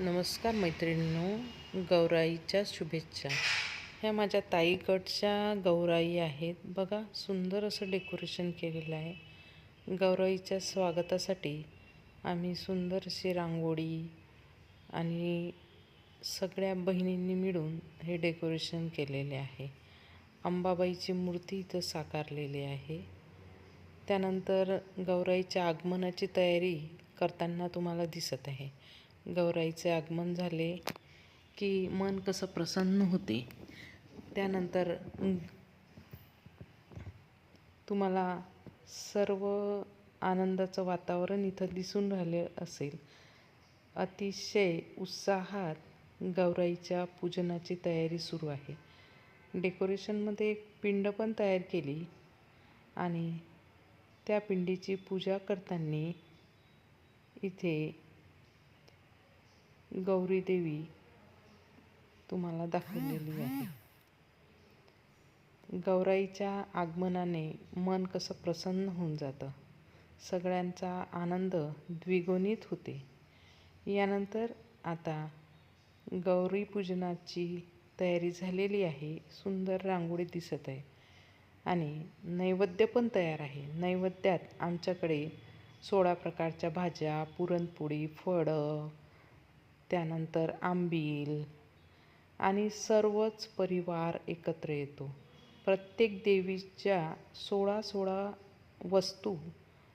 नमस्कार मैत्रिणींनो गौराईच्या शुभेच्छा. ह्या माझ्या ताईकडच्या गौराई आहेत. बघा सुंदर असं डेकोरेशन केलेलं आहे. गौराईच्या स्वागतासाठी आम्ही सुंदर अशी रांगोळी आणि सगळ्या बहिणींनी मिळून हे डेकोरेशन केलेले आहे. अंबाबाईची मूर्ती इथं साकारलेली आहे. त्यानंतर गौराईच्या आगमनाची तयारी करताना तुम्हाला दिसत आहे. गौराईचे आगमन झाले की मन कसं प्रसन्न होते. त्यानंतर तुम्हाला सर्व आनंदाचं वातावरण इथं दिसून राहिले असेल. अतिशय उत्साहात गौराईच्या पूजनाची तयारी सुरू आहे. डेकोरेशनमध्ये एक पिंड पण तयार केली आणि त्या पिंडीची पूजा करताना इथे गौरी देवी तुम्हाला दाखवलेली आहे. गौराईच्या आगमनाने मन कसं प्रसन्न होऊन जातं. सगळ्यांचा आनंद द्विगुणित होते. यानंतर आता गौरी पूजनाची तयारी झालेली आहे. सुंदर रांगोळी दिसत आहे. आणि नैवेद्य पण तयार आहे. नैवेद्यात आमच्याकडे सोळा प्रकारच्या भाज्या पुरणपोळी फळं त्यानंतर आंबील आणि सर्वच परिवार एकत्र येतो. प्रत्येक देवीच्या सोळा सोळा वस्तू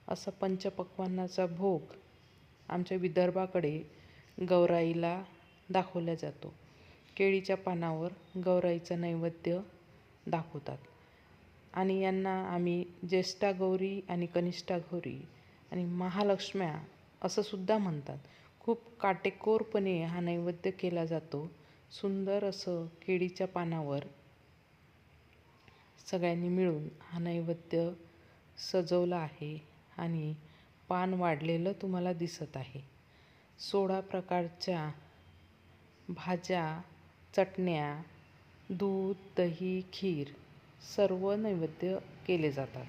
असा पंचपक्वान्नाचा भोग आमच्या विदर्भाकडे गौराईला दाखवला जातो. केळीच्या पानावर गौराईचं नैवेद्य दाखवतात. आणि यांना आम्ही ज्येष्ठा गौरी आणि कनिष्ठा गौरी आणि महालक्ष्म्या असं सुद्धा म्हणतात. खूप काटेकोरपणे हा नैवेद्य केला जातो. सुंदर असं केळीच्या पानावर सगळ्यांनी मिळून हा नैवेद्य सजवला आहे आणि पान वाढलेलं तुम्हाला दिसत आहे. सोळा प्रकारच्या भाज्या चटण्या दूध दही खीर सर्व नैवेद्य केले जातात.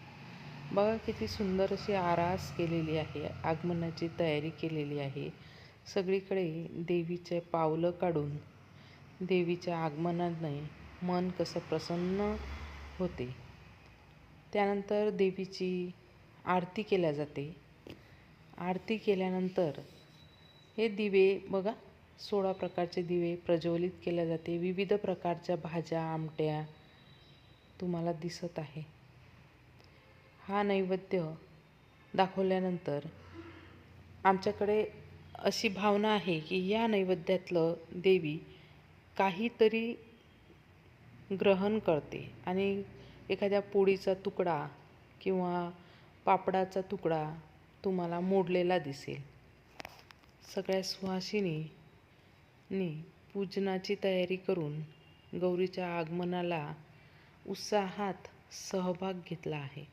बघा किती सुंदर अशी आरास केलेली आहे आगमनाची तयारी केलेली आहे. सगळीकडे देवीचे पावलं काढून देवीच्या आगमनाने मन कसं प्रसन्न होते. त्यानंतर देवीची आरती केल्या जाते. आरती केल्यानंतर हे दिवे बघा सोळा प्रकारचे दिवे प्रज्वलित केल्या जाते. विविध प्रकारच्या भाज्या आमट्या तुम्हाला दिसत आहे. हा नैवेद्य दाखवल्यानंतर आमच्याकडे अशी भावना आहे की या नैवेद्यातलं देवी काहीतरी ग्रहण करते आणि एखाद्या पोळीचा तुकडा किंवा पापडाचा तुकडा तुम्हाला मोडलेला दिसेल. सगळ्या सुहासिनी पूजनाची तयारी करून गौरीच्या आगमनाला उत्साहात सहभाग घेतला आहे.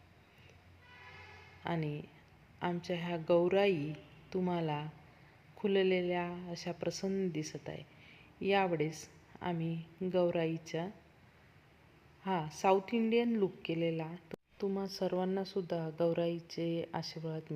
आणि आमच्या ह्या गौराई तुम्हाला खुललेल्या अशा प्रसन्न दिसत आहे. यावेळेस आम्ही गौराईच्या हा साऊथ इंडियन लुक केलेला. तुम्हा सर्वांना सुद्धा गौराईचे आशीर्वाद